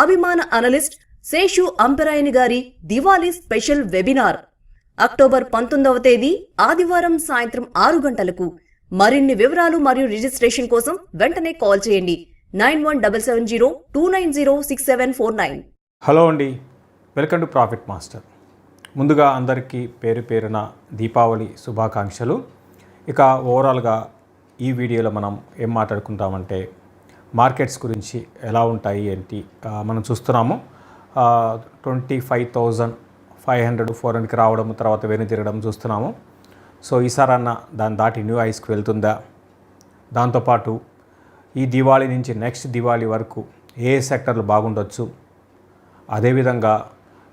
అభిమాన అనలిస్ట్ శేషు అంపెరాయని గారి Diwali special webinar. October పంతొమ్మిదవ తేదీ ఆదివారం సాయంత్రం ఆరు గంటలకు. మరిన్ని వివరాలు మరియు రిజిస్ట్రేషన్ కోసం వెంటనే కాల్ చేయండి. Nine one double seven zero two nine zero six seven four nine. Hello అండి. Welcome to profit master. ముందుగా అందరికీ పేరు పేరున దీపావళి శుభాకాంక్షలు. ఇక ఓవరాల్గా ఈ వీడియోలో మనం ఏం మాట్లాడుకుంటామంటే మార్కెట్స్ గురించి ఎలా ఉంటాయి ఏంటి? మనం చూస్తున్నాము. Twenty five thousand five hundred four హండ్రెడ్కి రావడం తర్వాత వెను తిరగడం చూస్తున్నాము. సో ఈసారన్న దాన్ని దాటి న్యూ ఐస్కి వెళ్తుందా? దాంతోపాటు ఈ దివాళీ నుంచి నెక్స్ట్ దివాళీ వరకు ఏ సెక్టర్లు బాగుండొచ్చు? అదేవిధంగా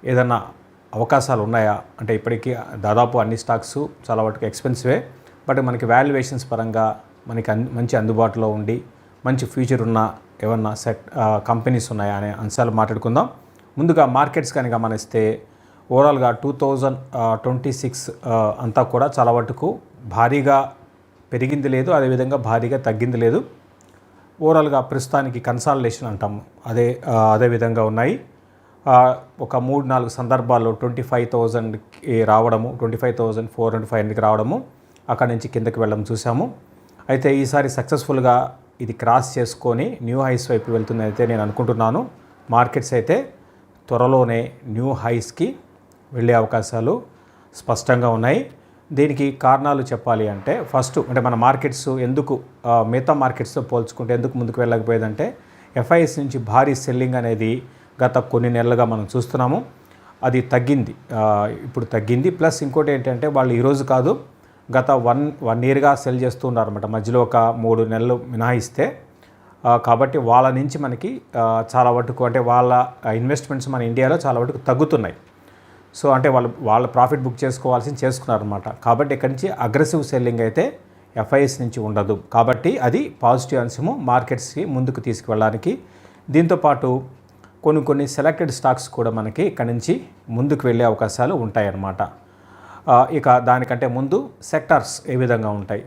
ఏదన్నా అవకాశాలు ఉన్నాయా? అంటే ఇప్పటికీ దాదాపు అన్ని స్టాక్స్ చాలా వరకు ఎక్స్పెన్సివే బట్ మనకి వాల్యుయేషన్స్ పరంగా మనకి అన్ మంచి అందుబాటులో ఉండి మంచి ఫ్యూచర్ ఉన్న ఏమన్నా సెట్ కంపెనీస్ ఉన్నాయా అనే అంశాలు మాట్లాడుకుందాం. ముందుగా మార్కెట్స్ కనుక గమనిస్తే ఓవరాల్గా టూ థౌజండ్ ట్వంటీ సిక్స్ అంతా కూడా చాలా వరకు భారీగా పెరిగింది లేదు అదేవిధంగా భారీగా తగ్గింది లేదు. ఓవరాల్గా ప్రస్తుతానికి కన్సాలిడేషన్ అంటాము అదే అదేవిధంగా అదే విధంగా ఉన్నాయి. ఒక మూడు నాలుగు సందర్భాల్లో ట్వంటీ ఫైవ్ థౌజండ్కి రావడము twenty five thousand four hundred five హండ్రెడ్కి రావడము అక్కడి నుంచి కిందకి వెళ్ళడం చూసాము. అయితే ఈసారి సక్సెస్ఫుల్గా ఇది క్రాస్ చేసుకొని న్యూ హైస్ వైపు వెళ్తుంది అయితే నేను అనుకుంటున్నాను. మార్కెట్స్ అయితే త్వరలోనే న్యూ హైస్కి వెళ్ళే అవకాశాలు స్పష్టంగా ఉన్నాయి. దీనికి కారణాలు చెప్పాలి అంటే ఫస్ట్ అంటే మన మార్కెట్స్ ఎందుకు మిగతా మార్కెట్స్తో పోల్చుకుంటే ఎందుకు ముందుకు వెళ్ళకపోయేదంటే ఎఫ్ఐఎస్ నుంచి భారీ సెల్లింగ్ అనేది గత కొన్ని నెలలుగా మనం చూస్తున్నాము. అది తగ్గింది ఇప్పుడు తగ్గింది. ప్లస్ ఇంకోటి ఏంటంటే వాళ్ళు ఈరోజు కాదు గత వన్ వన్ ఇయర్గా సెల్ చేస్తూ ఉన్నారన్నమాట మధ్యలో ఒక మూడు నెలలు మినహాయిస్తే కాబట్టి వాళ్ళ నుంచి మనకి చాలా వరకు అంటే వాళ్ళ ఇన్వెస్ట్మెంట్స్ మన ఇండియాలో చాలా వరకు తగ్గుతున్నాయి. సో అంటే వాళ్ళు వాళ్ళ ప్రాఫిట్ బుక్ చేసుకోవాల్సింది చేసుకున్నారనమాట కాబట్టి ఇక్కడి నుంచి అగ్రెసివ్ సెల్లింగ్ అయితే ఎఫ్ఐఎస్ నుంచి ఉండదు. కాబట్టి అది పాజిటివ్ అంశము మార్కెట్స్కి ముందుకు తీసుకువెళ్ళడానికి. దీంతోపాటు కొన్ని కొన్ని సెలెక్టెడ్ స్టాక్స్ కూడా మనకి ఇక్కడి నుంచి ముందుకు వెళ్ళే అవకాశాలు ఉంటాయన్నమాట. ఇక దానికంటే ముందు సెక్టార్స్ ఏ విధంగా ఉంటాయి?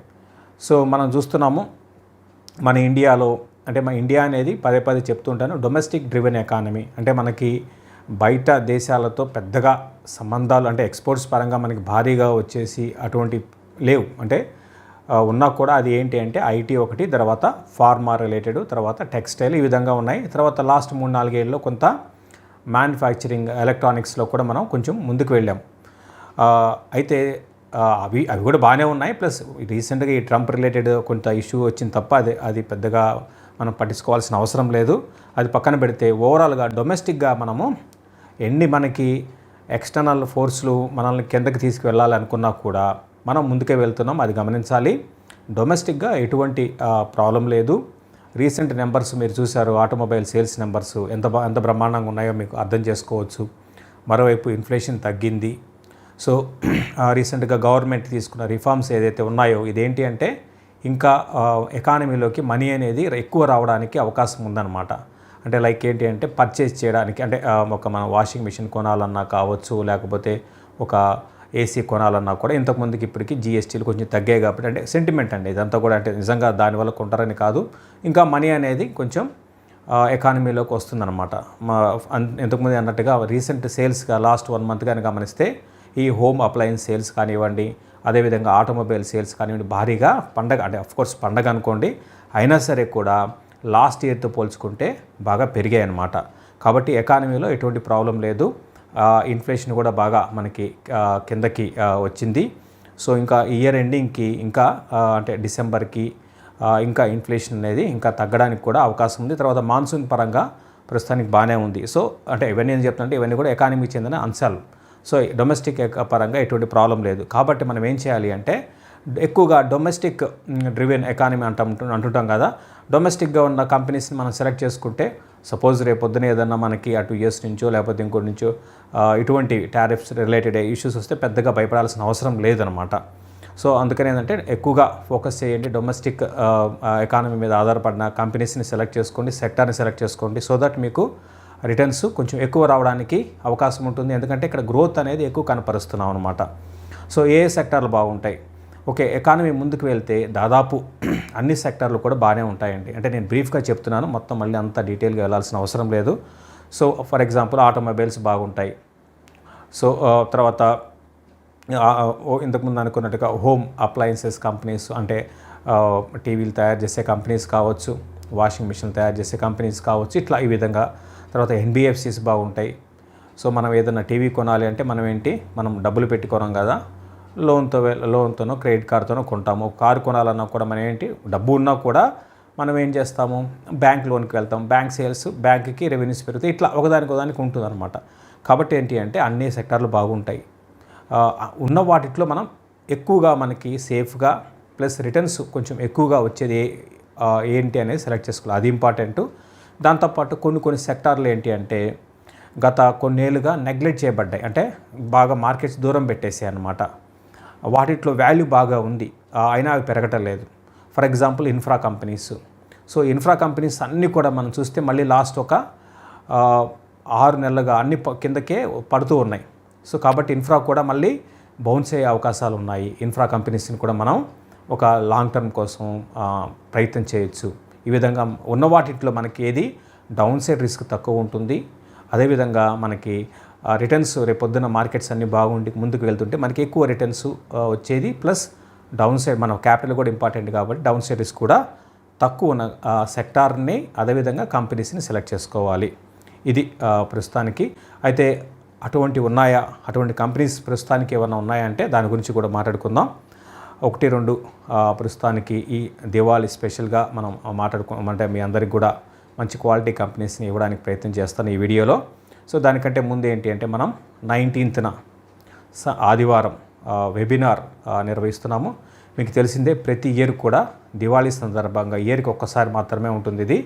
సో మనం చూస్తున్నాము మన ఇండియాలో అంటే మన ఇండియా అనేది పదే పదే చెప్తుంటాను డొమెస్టిక్ డ్రివెన్ ఎకానమీ. అంటే మనకి బయట దేశాలతో పెద్దగా సంబంధాలు అంటే ఎక్స్పోర్ట్స్ పరంగా మనకి భారీగా వచ్చేసి అటువంటి లేవు. అంటే ఉన్నా కూడా అది ఏంటి అంటే ఐటీ ఒకటి తర్వాత ఫార్మా రిలేటెడ్ తర్వాత టెక్స్టైల్ ఈ విధంగా ఉన్నాయి. తర్వాత లాస్ట్ మూడు నాలుగేళ్ళలో కొంత మ్యానుఫ్యాక్చరింగ్ ఎలక్ట్రానిక్స్లో కూడా మనం కొంచెం ముందుకు వెళ్ళాం. అయితే అవి అవి కూడా బాగానే ఉన్నాయి. ప్లస్ రీసెంట్గా ఈ ట్రంప్ రిలేటెడ్ కొంత ఇష్యూ వచ్చింది తప్ప అది అది పెద్దగా మనం పట్టించుకోవాల్సిన అవసరం లేదు. అది పక్కన పెడితే ఓవరాల్గా డొమెస్టిక్గా మనము ఎన్ని మనకి ఎక్స్టర్నల్ ఫోర్స్లు మనల్ని కిందకి తీసుకువెళ్ళాలనుకున్నా కూడా మనం ముందుకే వెళ్తున్నాం. అది గమనించాలి. డొమెస్టిక్గా ఎటువంటి ప్రాబ్లం లేదు. రీసెంట్ నెంబర్స్ మీరు చూశారు. ఆటోమొబైల్ సేల్స్ నెంబర్స్ ఎంత ఎంత బ్రహ్మాండంగా ఉన్నాయో మీకు అర్థం చేసుకోవచ్చు. మరోవైపు ఇన్ఫ్లేషన్ తగ్గింది. సో రీసెంట్గా గవర్నమెంట్ తీసుకున్న రిఫార్మ్స్ ఏదైతే ఉన్నాయో ఇదేంటి అంటే ఇంకా ఎకానమీలోకి మనీ అనేది ఎక్కువ రావడానికి అవకాశం ఉందన్నమాట. అంటే లైక్ ఏంటి అంటే పర్చేస్ చేయడానికి అంటే ఒక మన వాషింగ్ మిషన్ కొనాలన్నా కావచ్చు లేకపోతే ఒక ఏసీ కొనాలన్నా కూడా ఇంతకుముందుకి ఇప్పటికి జిఎస్టీలు కొంచెం తగ్గాయి కాబట్టి అంటే సెంటిమెంట్ అండి. ఇదంతా కూడా అంటే నిజంగా దానివల్ల కొంటారని కాదు. ఇంకా మనీ అనేది కొంచెం ఎకానమీలోకి వస్తుందన్నమాట. మా ఇంతకుముందు అన్నట్టుగా రీసెంట్ సేల్స్గా లాస్ట్ వన్ మంత్గానే గమనిస్తే ఈ హోమ్ అప్లయన్స్ సేల్స్ కానివ్వండి అదేవిధంగా ఆటోమొబైల్ సేల్స్ కానివ్వండి భారీగా పండగ అంటే అఫ్కోర్స్ పండగ అనుకోండి అయినా సరే కూడా లాస్ట్ ఇయర్తో పోల్చుకుంటే బాగా పెరిగాయి అన్నమాట. కాబట్టి ఎకానమీలో ఎటువంటి ప్రాబ్లం లేదు. ఇన్ఫ్లేషన్ కూడా బాగా మనకి కిందకి వచ్చింది. సో ఇంకా ఇయర్ ఎండింగ్కి ఇంకా అంటే డిసెంబర్కి ఇంకా ఇన్ఫ్లేషన్ అనేది ఇంకా తగ్గడానికి కూడా అవకాశం ఉంది. తర్వాత మాన్సూన్ పరంగా ప్రస్తుతానికి బాగానే ఉంది. సో అంటే ఇవన్నీ ఏం చెప్తుంటే ఇవన్నీ కూడా ఎకానమీకి చెందిన అంశాలు. సో డొమెస్టిక్ పరంగా ఎటువంటి ప్రాబ్లం లేదు. కాబట్టి మనం ఏం చేయాలి అంటే ఎక్కువగా డొమెస్టిక్ డ్రివెన్ ఎకానమీ అంటాం అంటుంటాం కదా. డొమెస్టిక్గా ఉన్న కంపెనీస్ని మనం సెలెక్ట్ చేసుకుంటే సపోజ్ రేపు పొద్దున ఏదన్నా మనకి అటు యూఎస్ నుంచో లేకపోతే ఇంకోటి నుంచో ఇటువంటి టారిఫ్స్ రిలేటెడ్ ఇష్యూస్ వస్తే పెద్దగా భయపడాల్సిన అవసరం లేదనమాట. సో అందుకని ఏంటంటే ఎక్కువగా ఫోకస్ చేయండి డొమెస్టిక్ ఎకానమీ మీద ఆధారపడిన కంపెనీస్ని సెలెక్ట్ చేసుకోండి సెక్టార్ని సెలెక్ట్ చేసుకోండి సో దట్ మీకు రిటర్న్స్ కొంచెం ఎక్కువ రావడానికి అవకాశం ఉంటుంది. ఎందుకంటే ఇక్కడ గ్రోత్ అనేది ఎక్కువ కనపరుస్తున్నాం అనమాట సో ఏ సెక్టార్లు బాగుంటాయి? ఓకే ఎకానమీ ముందుకు వెళ్తే దాదాపు అన్ని సెక్టార్లు కూడా బాగానే ఉంటాయండి. అంటే నేను బ్రీఫ్గా చెప్తున్నాను మొత్తం మళ్ళీ అంత డీటెయిల్గా వెళ్ళాల్సిన అవసరం లేదు. సో ఫర్ ఎగ్జాంపుల్ ఆటోమొబైల్స్ బాగుంటాయి. సో తర్వాత ఇంతకుముందు అనుకున్నట్టుగా హోమ్ అప్లయన్సెస్ కంపెనీస్ అంటే టీవీలు తయారు చేసే కంపెనీస్ కావచ్చు వాషింగ్ మిషన్ తయారు చేసే కంపెనీస్ కావచ్చు ఇట్లా ఈ విధంగా తర్వాత ఎన్బిఎఫ్సిస్ బాగుంటాయి. సో మనం ఏదైనా టీవీ కొనాలి అంటే మనం ఏంటి? మనం డబ్బులు పెట్టుకోవడం కదా. లోన్తో లోన్తోనో క్రెడిట్ కార్డ్తోనో కొంటాము. కారు కొనాలన్నా కూడా మనం ఏంటి? డబ్బు ఉన్నా కూడా మనం ఏం చేస్తాము? బ్యాంక్ లోన్కి వెళ్తాం బ్యాంక్ సేల్స్ బ్యాంక్కి రెవెన్యూస్ పెరుగుతాయి. ఇట్లా ఒకదానికి ఒకదానికి ఉంటుంది అనమాట కాబట్టి ఏంటి అంటే అన్ని సెక్టార్లు బాగుంటాయి. ఉన్న వాటిట్లో మనం ఎక్కువగా మనకి సేఫ్గా ప్లస్ రిటర్న్స్ కొంచెం ఎక్కువగా వచ్చేది ఏంటి అనేది సెలెక్ట్ చేసుకోవాలి. అది ఇంపార్టెంట్. దాంతోపాటు కొన్ని కొన్ని సెక్టార్లు ఏంటి అంటే గత కొన్నేళ్ళుగా నెగ్లెక్ట్ చేయబడ్డాయి. అంటే బాగా మార్కెట్స్ దూరం పెట్టేసాయి అన్నమాట. వాటిట్లో వాల్యూ బాగా ఉంది. అయినా అవి పెరగటం లేదు. For example infra companies. So infra companies అన్నీ కూడా మనం చూస్తే మళ్ళీ లాస్ట్ ఒక ఆరు నెలలుగా అన్ని కిందకే పడుతూ ఉన్నాయి. సో కాబట్టి ఇన్ఫ్రా కూడా మళ్ళీ బౌన్స్ అయ్యే అవకాశాలు ఉన్నాయి. ఇన్ఫ్రా కంపెనీస్ని కూడా మనం ఒక లాంగ్ టర్మ్ కోసం ప్రయత్నం చేయొచ్చు. ఈ విధంగా ఉన్న వాటిట్లో మనకి ఏది డౌన్ సైడ్ రిస్క్ తక్కువ ఉంటుంది. అదేవిధంగా మనకి రిటర్న్స్ రేపొద్దున మార్కెట్స్ అన్నీ బాగుండి ముందుకు వెళ్తుంటే మనకి ఎక్కువ రిటర్న్స్ వచ్చేది. ప్లస్ డౌన్ సైడ్ మన క్యాపిటల్ కూడా ఇంపార్టెంట్ కాబట్టి డౌన్ సైడ్ రిస్క్ కూడా తక్కువ ఉన్న సెక్టార్ని అదేవిధంగా కంపెనీస్ని సెలెక్ట్ చేసుకోవాలి. ఇది ప్రస్తుతానికి. అయితే అటువంటి ఉన్నాయా? అటువంటి కంపెనీస్ ప్రస్తుతానికి ఏమైనా ఉన్నాయా అంటే దాని గురించి కూడా మాట్లాడుకుందాం. ఒకటి రెండు ప్రస్తుతానికి ఈ దివాళి స్పెషల్గా మనం మాట్లాడుకో అంటే మీ అందరికి కూడా మంచి క్వాలిటీ కంపెనీస్ని ఇవ్వడానికి ప్రయత్నం చేస్తాను ఈ వీడియోలో. సో దానికంటే ముందు ఏంటి అంటే మనం నైన్టీన్త్న స ఆదివారం వెబినార్ నిర్వహిస్తున్నాము. మీకు తెలిసిందే ప్రతి ఇయర్ కూడా దివాళీ సందర్భంగా ఇయర్కి ఒక్కసారి మాత్రమే ఉంటుంది ఇది.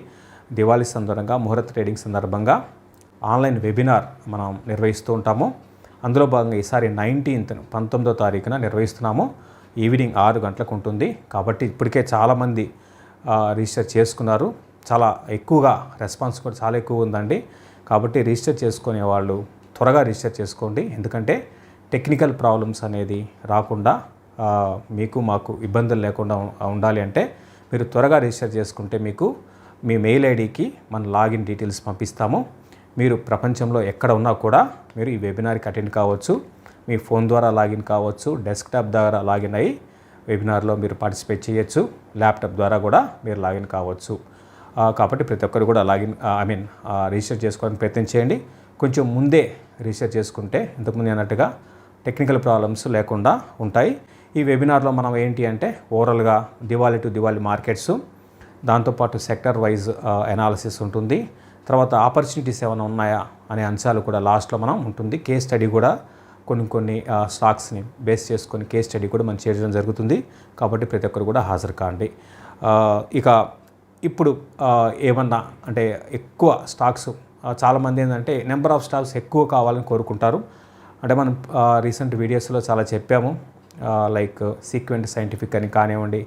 దివాళీ సందర్భంగా ముహూర్త ట్రేడింగ్ సందర్భంగా ఆన్లైన్ వెబినార్ మనం నిర్వహిస్తూ ఉంటాము. అందులో భాగంగా ఈసారి నైన్టీన్త్ పంతొమ్మిదో తారీఖున నిర్వహిస్తున్నాము. ఈవినింగ్ ఆరు గంటలకు ఉంటుంది. కాబట్టి ఇప్పటికే చాలామంది రిజిస్టర్ చేసుకున్నారు. చాలా ఎక్కువగా రెస్పాన్స్ కూడా చాలా ఎక్కువ ఉందండి. కాబట్టి రిజిస్టర్ చేసుకునే వాళ్ళు త్వరగా రిజిస్టర్ చేసుకోండి. ఎందుకంటే టెక్నికల్ ప్రాబ్లమ్స్ అనేది రాకుండా మీకు మాకు ఇబ్బందులు లేకుండా ఉండాలి అంటే మీరు త్వరగా రిజిస్టర్ చేసుకుంటే మీకు మీ మెయిల్ ఐడికి మన లాగిన్ డీటెయిల్స్ పంపిస్తాము. మీరు ప్రపంచంలో ఎక్కడ ఉన్నా కూడా మీరు ఈ వెబినార్కి అటెండ్ కావచ్చు. మీ ఫోన్ ద్వారా లాగిన్ కావచ్చు డెస్క్టాప్ ద్వారా లాగిన్ అయ్యి వెబినార్లో మీరు పార్టిసిపేట్ చేయొచ్చు ల్యాప్టాప్ ద్వారా కూడా మీరు లాగిన్ కావచ్చు. కాబట్టి ప్రతి ఒక్కరు కూడా లాగిన్ ఐ మీన్ రిజిస్టర్ చేసుకోవడానికి ప్రయత్నం చేయండి. కొంచెం ముందే రిజిస్టర్ చేసుకుంటే ఇంతకుముందు అన్నట్టుగా టెక్నికల్ ప్రాబ్లమ్స్ లేకుండా ఉంటాయి. ఈ వెబినార్లో మనం ఏంటి అంటే ఓవరాల్గా దివాళీ టు దివాళీ మార్కెట్స్ దాంతోపాటు సెక్టర్ వైజ్ ఎనాలిసిస్ ఉంటుంది. తర్వాత ఆపర్చునిటీస్ ఏమైనా ఉన్నాయా అనే అంశాలు కూడా లాస్ట్లో మనం ఉంటుంది. కేస్ స్టడీ కూడా కొన్ని కొన్ని స్టాక్స్ని బేస్ చేసుకొని కేస్ స్టడీ కూడా మనం చేయడం జరుగుతుంది. కాబట్టి ప్రతి ఒక్కరు కూడా హాజరు కాండి. ఇక ఇప్పుడు ఏమన్నా అంటే ఎక్కువ స్టాక్స్ చాలామంది ఏంటంటే నెంబర్ ఆఫ్ స్టాక్స్ ఎక్కువ కావాలని కోరుకుంటారు. అంటే మనం రీసెంట్ వీడియోస్లో చాలా చెప్పాము. లైక్ సీక్వెంట్ సైంటిఫిక్ అని కానివ్వండి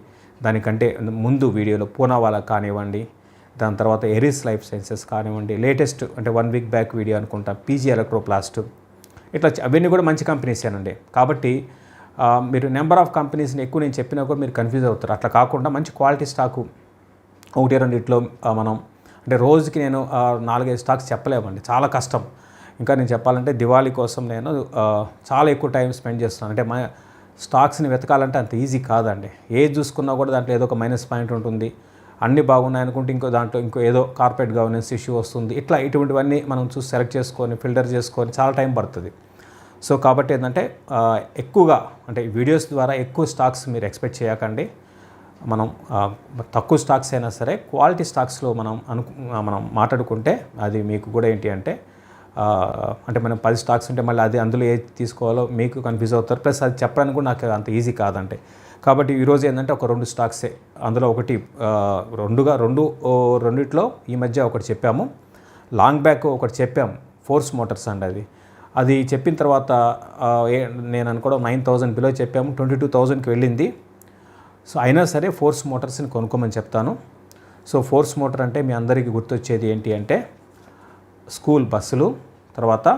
దానికంటే ముందు వీడియోలో పూనావాలా కానివ్వండి దాని తర్వాత ఎరిస్ లైఫ్ సైన్సెస్ కానివ్వండి లేటెస్ట్ అంటే వన్ వీక్ బ్యాక్ వీడియో అనుకుంటా పీజీ ఎలక్ట్రోప్లాస్ట్ ఇట్లా అవన్నీ కూడా మంచి కంపెనీసేనండి కాబట్టి మీరు నెంబర్ ఆఫ్ కంపెనీస్ని ఎక్కువ నేను చెప్పినా కూడా మీరు కన్ఫ్యూజ్ అవుతారు. అట్లా కాకుండా మంచి క్వాలిటీ స్టాకు ఒకటి రెండిట్లో మనం అంటే రోజుకి నేను నాలుగైదు స్టాక్స్ చెప్పలేమండి. చాలా కష్టం. ఇంకా నేను చెప్పాలంటే దివాళీ కోసం నేను చాలా ఎక్కువ టైం స్పెండ్ చేస్తున్నాను. అంటే మా స్టాక్స్ని వెతకాలంటే అంత ఈజీ కాదండి. ఏది చూసుకున్నా కూడా దాంట్లో ఏదో ఒక మైనస్ పాయింట్ ఉంటుంది. అన్నీ బాగున్నాయి అనుకుంటే ఇంకో దాంట్లో ఇంకో ఏదో కార్పొరేట్ గవర్నెన్స్ ఇష్యూ వస్తుంది. ఇట్లా ఇటువంటివన్నీ మనం చూసి సెలెక్ట్ చేసుకొని ఫిల్టర్ చేసుకొని చాలా టైం పడుతుంది. సో కాబట్టి ఏంటంటే ఎక్కువగా అంటే వీడియోస్ ద్వారా ఎక్కువ స్టాక్స్ మీరు ఎక్స్పెక్ట్ చేయకండి. మనం తక్కువ స్టాక్స్ అయినా సరే క్వాలిటీ స్టాక్స్లో మనం అను మనం మాట్లాడుకుంటే అది మీకు కూడా ఏంటి అంటే అంటే మనం పది స్టాక్స్ ఉంటే మళ్ళీ అది అందులో ఏది తీసుకోవాలో మీకు కన్ఫ్యూజ్ అవుతారు. ప్లస్ అది చెప్పడానికి కూడా నాకు అంత ఈజీ కాదంటే. కాబట్టి ఈరోజు ఏంటంటే ఒక రెండు స్టాక్సే. అందులో ఒకటి రెండుగా రెండు రెండిట్లో ఈ మధ్య ఒకటి చెప్పాము. లాంగ్ బ్యాక్ ఒకటి చెప్పాము ఫోర్స్ మోటార్స్ అండి అది. అది చెప్పిన తర్వాత ఏ- నేను అనుకోవడం నైన్ థౌజండ్ బిలో చెప్పాము ట్వంటీ టూ థౌజండ్కి వెళ్ళింది. సో అయినా సరే ఫోర్స్ మోటార్స్ని కొనుక్కోమని చెప్తాను. సో ఫోర్స్ మోటార్ అంటే మీ అందరికీ గుర్తొచ్చేది ఏంటి అంటే స్కూల్ బస్సులు తర్వాత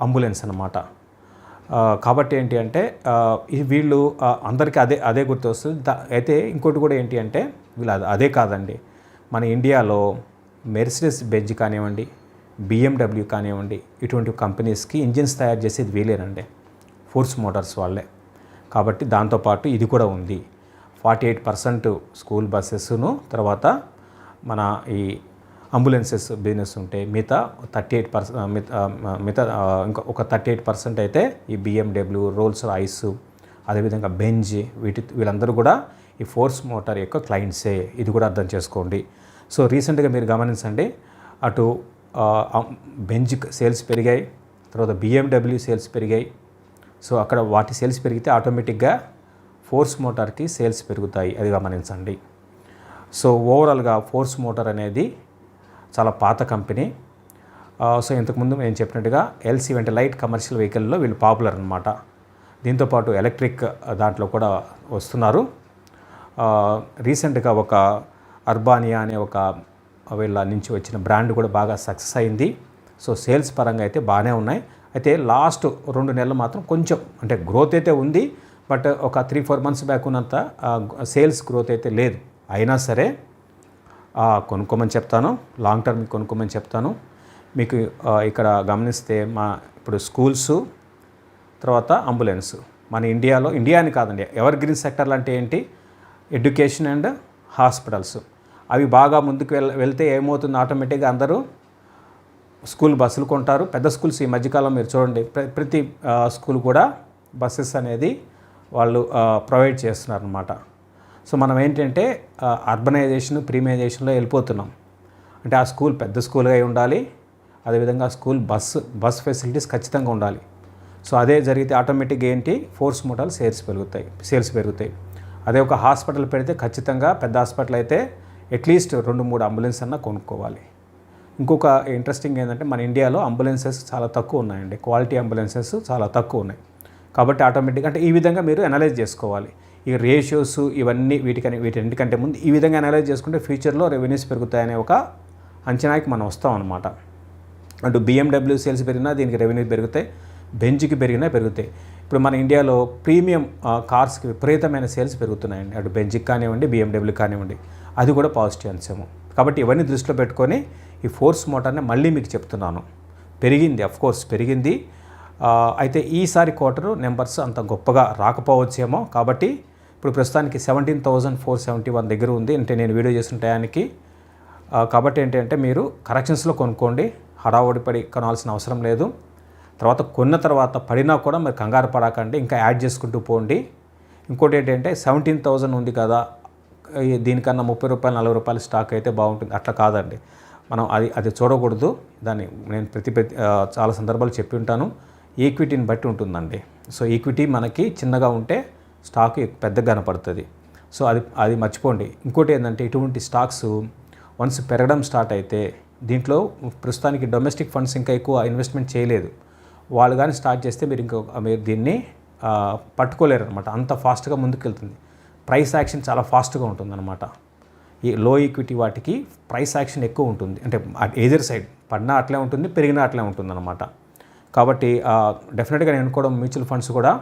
అంబులెన్స్ అన్నమాట. కాబట్టి ఏంటి అంటే వీళ్ళు అందరికీ అదే అదే గుర్తొస్తుంది. దా- అయితే ఇంకోటి కూడా ఏంటి అంటే వీళ్ళు అదే- అదే కాదండి. మన ఇండియాలో మెర్సిడెస్ బెంజ్ కానివ్వండి బిఎండబ్ల్యూ కానివ్వండి ఇటువంటి కంపెనీస్కి ఇంజిన్స్ తయారు చేసేది వీలేనండి. ఫోర్స్ మోటార్స్ వాళ్ళే. కాబట్టి దాంతోపాటు ఇది కూడా ఉంది. ఫార్టీ ఎయిట్ పర్సెంట్ స్కూల్ బస్సెస్ను తర్వాత మన ఈ అంబులెన్సెస్ బిజినెస్ ఉంటే మిగతా థర్టీ ఎయిట్ పర్సెంట్ మిగతా మిగతా ఇంకా ఒక థర్టీ ఎయిట్ పర్సెంట్ అయితే ఈ బిఎండబ్ల్యూ రోల్స్ రాయిస్ అదేవిధంగా బెంజ్ వీటి వీళ్ళందరూ కూడా ఈ ఫోర్స్ మోటార్ యొక్క క్లయింట్సే. ఇది కూడా అర్థం చేసుకోండి. సో రీసెంట్గా మీరు గమనించండి అటు బెంజ్ సేల్స్ పెరిగాయి తర్వాత బిఎండబ్ల్యూ సేల్స్ పెరిగాయి. సో అక్కడ వాటి సేల్స్ పెరిగితే ఆటోమేటిక్గా ఫోర్స్ మోటార్కి సేల్స్ పెరుగుతాయి అది గమనించండి. సో ఓవరాల్గా ఫోర్స్ మోటార్ అనేది చాలా పాత కంపెనీ. సో ఇంతకుముందు నేను చెప్పినట్టుగా ఎల్సీ వెంట లైట్ కమర్షియల్ వెహికల్లో వీళ్ళు పాపులర్ అనమాట దీంతోపాటు ఎలక్ట్రిక్ దాంట్లో కూడా వస్తున్నారు. రీసెంట్గా ఒక అర్బానియా అనే ఒక వీళ్ళ నుంచి వచ్చిన బ్రాండ్ కూడా బాగా సక్సెస్ అయింది. సో సేల్స్ పరంగా అయితే బాగానే ఉన్నాయి. అయితే లాస్ట్ రెండు నెలలు మాత్రం కొంచెం అంటే గ్రోత్ అయితే ఉంది. బట్ ఒక త్రీ ఫోర్ మంత్స్ బ్యాక్ ఉన్నంత సేల్స్ గ్రోత్ అయితే లేదు. అయినా సరే కొనుక్కోమని చెప్తాను. లాంగ్ టర్మ్ కొనుక్కోమని చెప్తాను. మీకు ఇక్కడ గమనిస్తే మా ఇప్పుడు స్కూల్స్ తర్వాత అంబులెన్స్. మన ఇండియాలో ఇండియా అని కాదండి ఎవర్ గ్రీన్ సెక్టర్లు అంటే ఏంటి? ఎడ్యుకేషన్ అండ్ హాస్పిటల్స్ అవి బాగా ముందుకు వెళ్ వెళ్తే ఏమవుతుంది? ఆటోమేటిక్గా అందరూ స్కూల్ బస్సులు కొంటారు. పెద్ద స్కూల్స్ ఈ మధ్యకాలం మీరు చూడండి ప్ర- ప్రతి స్కూల్ కూడా బస్సెస్ అనేది వాళ్ళు ప్రొవైడ్ చేస్తున్నారు అనమాట సో మనం ఏంటంటే అర్బనైజేషన్ ప్రీమైజేషన్లో వెళ్ళిపోతున్నాం. అంటే ఆ స్కూల్ పెద్ద స్కూల్గా అయి ఉండాలి అదేవిధంగా స్కూల్ బస్సు బస్ ఫెసిలిటీస్ ఖచ్చితంగా ఉండాలి. సో అదే జరిగితే ఆటోమేటిక్గా ఏంటి? ఫోర్స్ మోటార్లు సేల్స్ పెరుగుతాయి సేల్స్ పెరుగుతాయి. అదే ఒక హాస్పిటల్ పెడితే ఖచ్చితంగా పెద్ద హాస్పిటల్ అయితే అట్లీస్ట్ రెండు మూడు అంబులెన్స్ అన్న కొనుక్కోవాలి. ఇంకొక ఇంట్రెస్టింగ్ ఏంటంటే మన ఇండియాలో అంబులెన్సెస్ చాలా తక్కువ ఉన్నాయండి. క్వాలిటీ అంబులెన్సెస్ చాలా తక్కువ ఉన్నాయి. కాబట్టి ఆటోమేటిక్గా అంటే ఈ విధంగా మీరు అనలైజ్ చేసుకోవాలి. ఈ రేషియోస్ ఇవన్నీ వీటికని వీటన్నిటికంటే ముందు ఈ విధంగా అనలైజ్ చేసుకుంటే ఫ్యూచర్లో రెవెన్యూస్ పెరుగుతాయనే ఒక అంచనాకి మనం వస్తాం అనమాట అటు బిఎండబ్ల్యూ సేల్స్ పెరిగినా దీనికి రెవెన్యూ పెరుగుతాయి బెంచ్కి పెరిగినా పెరుగుతాయి. ఇప్పుడు మన ఇండియాలో ప్రీమియం కార్స్కి విపరీతమైన సేల్స్ పెరుగుతున్నాయండి. అటు బెంజ్కి కానివ్వండి బిఎండబ్ల్యూ కానివ్వండి. అది కూడా పాజిటివ్ అంశము. కాబట్టి ఇవన్నీ దృష్టిలో పెట్టుకొని ఈ ఫోర్స్ మోటార్ని మళ్ళీ మీకు చెప్తున్నాను. పెరిగింది అఫ్ కోర్స్ పెరిగింది. అయితే ఈసారి క్వార్టర్ నెంబర్స్ అంత గొప్పగా రాకపోవచ్చేమో. కాబట్టి ఇప్పుడు ప్రస్తుతానికి seventeen thousand four seventy one దగ్గర ఉంది. అంటే నేను వీడియో చేసిన టయానికి కాబట్టి ఏంటంటే మీరు కరెక్షన్స్లో కొనుక్కోండి. హడావుడి పడి కొనాల్సిన అవసరం లేదు. తర్వాత కొన్న తర్వాత పడినా కూడా మీరు కంగారు పడకండి. ఇంకా యాడ్ చేసుకుంటూ పోండి. ఇంకోటి ఏంటంటే సెవెంటీన్ థౌజండ్ ఉంది కదా దీనికన్నా ముప్పై రూపాయలు నలభై రూపాయలు స్టాక్ అయితే బాగుంటుంది. అట్లా కాదండి. మనం అది అది చూడకూడదు. దాన్ని నేను ప్రతి ప్రతి చాలా సందర్భాలు చెప్పి ఉంటాను. ఈక్విటీని బట్టి ఉంటుందండి. సో ఈక్విటీ మనకి చిన్నగా ఉంటే స్టాక్ పెద్దగా కనపడుతుంది. సో అది అది మర్చిపోండి. ఇంకోటి ఏంటంటే ఇటువంటి స్టాక్స్ వన్స్ పెరగడం స్టార్ట్ అయితే దీంట్లో ప్రస్తుతానికి డొమెస్టిక్ ఫండ్స్ ఇంకా ఎక్కువ ఇన్వెస్ట్మెంట్ చేయలేదు. వాళ్ళు కానీ స్టార్ట్ చేస్తే మీరు ఇంకో మీరు దీన్ని పట్టుకోలేరు అనమాట అంత ఫాస్ట్గా ముందుకెళ్తుంది. ప్రైస్ యాక్షన్ చాలా ఫాస్ట్గా ఉంటుందన్నమాట. ఈ లో ఈక్విటీ వాటికి ప్రైస్ యాక్షన్ ఎక్కువ ఉంటుంది. అంటే ఏదర్ సైడ్ పడినా అట్లే ఉంటుంది పెరిగినా అట్లే ఉంటుంది అనమాట కాబట్టి డెఫినెట్గా నేను కూడా మ్యూచువల్ ఫండ్స్ కూడా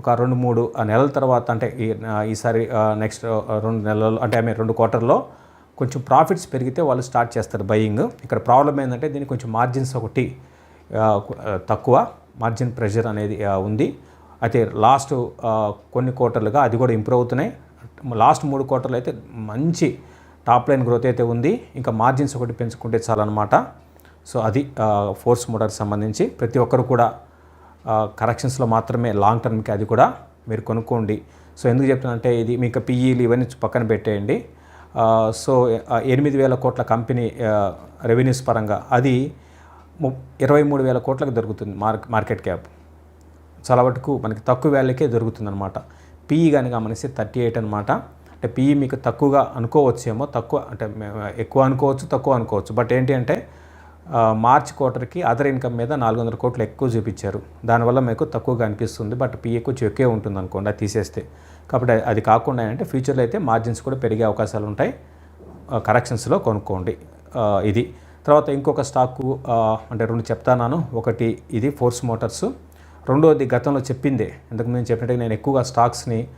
ఒక రెండు మూడు నెలల తర్వాత అంటే ఈ ఈసారి నెక్స్ట్ రెండు నెలలు అంటే ఐ మీన్ రెండు క్వార్టర్లో కొంచెం ప్రాఫిట్స్ పెరిగితే వాళ్ళు స్టార్ట్ చేస్తారు బయింగ్ ఇక్కడ ప్రాబ్లం ఏంటంటే దీనికి కొంచెం మార్జిన్స్ ఒకటి తక్కువ మార్జిన్ ప్రెషర్ అనేది ఉంది. అయితే లాస్ట్ కొన్ని క్వార్టర్లుగా అది కూడా ఇంప్రూవ్ అవుతున్నాయి. లాస్ట్ మూడు క్వార్టర్లు అయితే మంచి టాప్ లైన్ గ్రోత్ అయితే ఉంది. ఇంకా మార్జిన్స్ ఒకటి పెంచుకుంటే చాలన్నమాట. సో అది ఫోర్స్ మోటార్కి సంబంధించి ప్రతి ఒక్కరు కూడా కరెక్షన్స్లో మాత్రమే లాంగ్ టర్మ్కి అది కూడా మీరు కొనుక్కోండి. సో ఎందుకు చెప్తున్నానంటే ఇది మీకు పిఈలు ఇవన్నీ పక్కన పెట్టేయండి. సో ఎనిమిది వేల కోట్ల కంపెనీ రెవెన్యూస్ పరంగా అది ము ఇరవై మూడు వేల కోట్లకు దొరుకుతుంది మార్క్ మార్కెట్ క్యాప్ చాలా వరకు మనకి తక్కువ వాల్యూకే దొరుకుతుంది అనమాట పిఈ కానీ గమనిస్తే థర్టీ ఎయిట్ అనమాట అంటే పిఈ మీకు తక్కువగా అనుకోవచ్చేమో తక్కువ అంటే ఎక్కువ అనుకోవచ్చు తక్కువ అనుకోవచ్చు. బట్ ఏంటి అంటే మార్చ్ క్వార్టర్కి అదర్ ఇన్కమ్ మీద నాలుగు వందల కోట్లు ఎక్కువ చూపించారు. దానివల్ల మీకు తక్కువగా అనిపిస్తుంది. బట్ పిఏ కొంచెం ఎక్కువే ఉంటుంది అనుకోండి అది తీసేస్తే. కాబట్టి అది- కాకుండా ఏంటంటే ఫ్యూచర్లో అయితే మార్జిన్స్ కూడా పెరిగే అవకాశాలు ఉంటాయి. కరెక్షన్స్లో కొనుక్కోండి. ఇది. తర్వాత ఇంకొక స్టాకు అంటే రెండు చెప్తాను ఒకటి ఇది ఫోర్స్ మోటార్స్. రెండోది గతంలో చెప్పిందే. ఇంతకు ముందు చెప్పినట్టుగా నేను ఎక్కువగా స్టాక్స్ని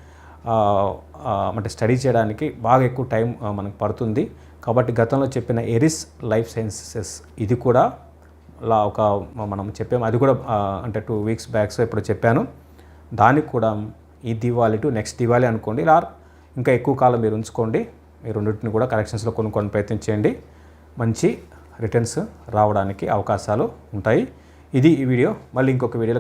అంటే స్టడీ చేయడానికి బాగా ఎక్కువ టైం మనకు పడుతుంది. కాబట్టి గతంలో చెప్పిన ఎరిస్ లైఫ్ సైన్సెస్ ఇది కూడా లా ఒక మనం చెప్పాము అది కూడా అంటే టూ వీక్స్ బ్యాక్స్ ఇప్పుడు చెప్పాను. దానికి కూడా ఈ దివాళీ టు నెక్స్ట్ దివాళీ అనుకోండి ఇలా ఇంకా ఎక్కువ కాలం మీరు ఉంచుకోండి ఈ రెండింటిని కూడా కలెక్షన్స్లో కొనుక్కొని ప్రయత్నం చేయండి. మంచి రిటర్న్స్ రావడానికి అవకాశాలు ఉంటాయి. ఇది ఈ వీడియో. మళ్ళీ ఇంకొక వీడియోలో